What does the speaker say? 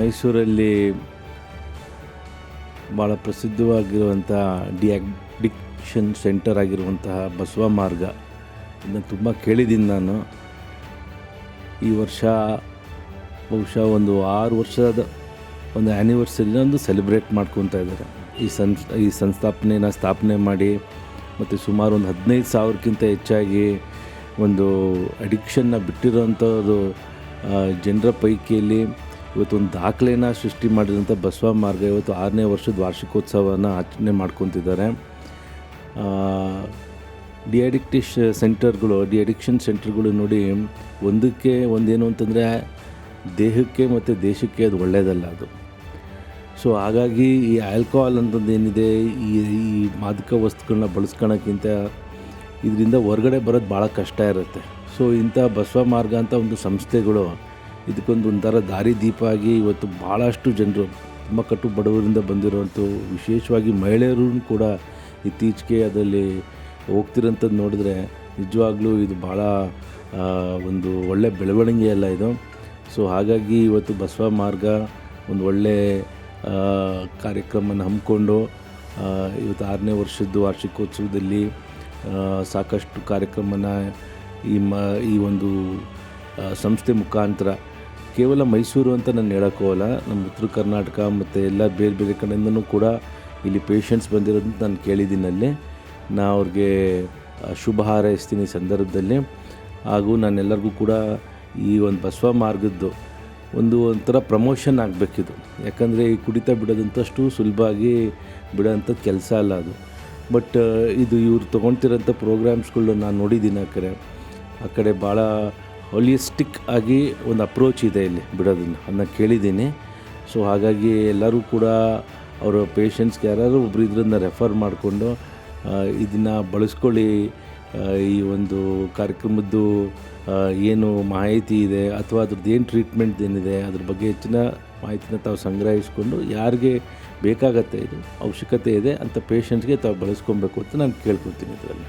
ಮೈಸೂರಲ್ಲಿ ಭಾಳ ಪ್ರಸಿದ್ಧವಾಗಿರುವಂಥ ಡಿಅಡಿಕ್ಷನ್ ಸೆಂಟರ್ ಆಗಿರುವಂತಹ ಬಸವ ಮಾರ್ಗ. ಇದನ್ನು ತುಂಬ ಕೇಳಿದ್ದೀನಿ ನಾನು. ಈ ವರ್ಷ ಬಹುಶಃ ಒಂದು ಆರು ವರ್ಷದ ಒಂದು ಆ್ಯನಿವರ್ಸರಿನ ಒಂದು ಸೆಲೆಬ್ರೇಟ್ ಮಾಡ್ಕೊತಾ ಇದ್ದಾರೆ. ಈ ಸಂಸ್, ಈ ಸಂಸ್ಥಾಪನೆನ ಸ್ಥಾಪನೆ ಮಾಡಿ ಮತ್ತು ಸುಮಾರು ಒಂದು ಹದಿನೈದು ಸಾವಿರಕ್ಕಿಂತ ಹೆಚ್ಚಾಗಿ ಒಂದು ಅಡಿಕ್ಷನ್ನ ಬಿಟ್ಟಿರೋವಂಥದ್ದು ಜನರ ಪೈಕಿಯಲ್ಲಿ ಇವತ್ತು ಒಂದು ದಾಖಲೆನ ಸೃಷ್ಟಿ ಮಾಡಿದಂಥ ಬಸವ ಮಾರ್ಗ ಇವತ್ತು ಆರನೇ ವರ್ಷದ ವಾರ್ಷಿಕೋತ್ಸವನ ಆಚರಣೆ ಮಾಡ್ಕೊತಿದ್ದಾರೆ. ಡಿಅಡಿಕ್ಟಿಶ್ ಸೆಂಟರ್ಗಳು ಡಿಅಡಿಕ್ಷನ್ ಸೆಂಟರ್ಗಳು ನೋಡಿ, ಒಂದಕ್ಕೆ ಒಂದೇನು ಅಂತಂದರೆ ದೇಹಕ್ಕೆ ಮತ್ತು ದೇಶಕ್ಕೆ ಅದು ಒಳ್ಳೆಯದಲ್ಲ ಅದು. ಸೊ ಹಾಗಾಗಿ ಈ ಆಲ್ಕೋಹಾಲ್ ಅಂತಂದು ಏನಿದೆ, ಈ ಈ ಮಾದಕ ವಸ್ತುಗಳನ್ನ ಬಳಸ್ಕೊಳಕ್ಕಿಂತ ಇದರಿಂದ ಹೊರಗಡೆ ಬರೋದು ಭಾಳ ಕಷ್ಟ ಇರುತ್ತೆ. ಸೊ ಇಂಥ ಬಸವ ಮಾರ್ಗ ಅಂತ ಒಂದು ಸಂಸ್ಥೆಗಳು ಇದಕ್ಕೊಂದು ಒಂಥರ ದಾರಿ ದೀಪ ಆಗಿ ಇವತ್ತು ಭಾಳಷ್ಟು ಜನರು, ತುಂಬ ಕಟ್ಟು ಬಡವರಿಂದ ಬಂದಿರುವಂಥ ವಿಶೇಷವಾಗಿ ಮಹಿಳೆಯರು ಕೂಡ ಇತ್ತೀಚೆಗೆ ಅದರಲ್ಲಿ ಹೋಗ್ತಿರೋಂಥದ್ದು ನೋಡಿದ್ರೆ ನಿಜವಾಗ್ಲೂ ಇದು ಭಾಳ ಒಂದು ಒಳ್ಳೆ ಬೆಳವಣಿಗೆ ಅಲ್ಲ ಇದು. ಸೊ, ಹಾಗಾಗಿ ಇವತ್ತು ಬಸವ ಮಾರ್ಗ ಒಂದು ಒಳ್ಳೆ ಕಾರ್ಯಕ್ರಮನ ಹಮ್ಮಿಕೊಂಡು ಇವತ್ತು ಆರನೇ ವರ್ಷದ್ದು ವಾರ್ಷಿಕೋತ್ಸವದಲ್ಲಿ ಸಾಕಷ್ಟು ಕಾರ್ಯಕ್ರಮನ ಈ ಮ, ಈ ಒಂದು ಸಂಸ್ಥೆ ಮುಖಾಂತರ ಕೇವಲ ಮೈಸೂರು ಅಂತ ನಾನು ಹೇಳೋಕ್ಕೋಲ್ಲ ನಮ್ಮ ಉತ್ತರ ಕರ್ನಾಟಕ ಮತ್ತು ಎಲ್ಲ ಬೇರೆ ಬೇರೆ ಕಡೆಯಿಂದನೂ ಕೂಡ ಇಲ್ಲಿ ಪೇಷಂಟ್ಸ್ ಬಂದಿರೋದನ್ನ ನಾನು ಕೇಳಿದ್ದೀನಿ ಅಲ್ಲಿ. ನಾ ಅವ್ರಿಗೆ ಶುಭ ಹಾರೈಸ್ತೀನಿ ಸಂದರ್ಭದಲ್ಲಿ. ಹಾಗೂ ನಾನೆಲ್ಲರಿಗೂ ಕೂಡ ಈ ಒಂದು ಬಸವ ಮಾರ್ಗದ್ದು ಒಂದು ಒಂಥರ ಪ್ರಮೋಷನ್ ಆಗಬೇಕಿದು. ಯಾಕಂದರೆ ಈ ಕುಡಿತ ಬಿಡೋದಂತಷ್ಟು ಸುಲಭವಾಗಿ ಬಿಡೋಂಥದ್ದು ಕೆಲಸ ಅಲ್ಲ ಅದು. ಬಟ್ ಇದು ಇವ್ರು ತೊಗೊಳ್ತಿರೋಂಥ ಪ್ರೋಗ್ರಾಮ್ಸ್ಗಳು ನಾನು ನೋಡಿದ್ದೀನಿ ಆ ಕಡೆ. ಆ ಕಡೆ ಭಾಳ ಹೋಲಿಸ್ಟಿಕ್ ಆಗಿ ಒಂದು ಅಪ್ರೋಚ್ ಇದೆ ಇಲ್ಲಿ ಬಿಡೋದನ್ನು, ಅದನ್ನ ಕೇಳಿದ್ದೀನಿ. ಸೊ ಹಾಗಾಗಿ ಎಲ್ಲರೂ ಕೂಡ ಅವರ ಪೇಷಂಟ್ಸ್ಗೆ ಯಾರು ಒಬ್ರು ಇದರಿಂದ ರೆಫರ್ ಮಾಡಿಕೊಂಡು ಇದನ್ನು ಬಳಸ್ಕೊಳ್ಳಿ. ಈ ಒಂದು ಕಾರ್ಯಕ್ರಮದ್ದು ಏನು ಮಾಹಿತಿ ಇದೆ ಅಥವಾ ಅದ್ರದ್ದು ಏನು ಟ್ರೀಟ್ಮೆಂಟ್ ಏನಿದೆ, ಅದ್ರ ಬಗ್ಗೆ ಹೆಚ್ಚಿನ ಮಾಹಿತಿನ ತಾವು ಸಂಗ್ರಹಿಸಿಕೊಂಡು ಯಾರಿಗೆ ಬೇಕಾಗತ್ತೆ ಇದು, ಅವಶ್ಯಕತೆ ಇದೆ ಅಂತ ಪೇಷಂಟ್ಸ್ಗೆ ತಾವು ಬಳಸ್ಕೊಬೇಕು ಅಂತ ನಾನು ಕೇಳ್ಕೊತೀನಿ ಇದರಲ್ಲಿ.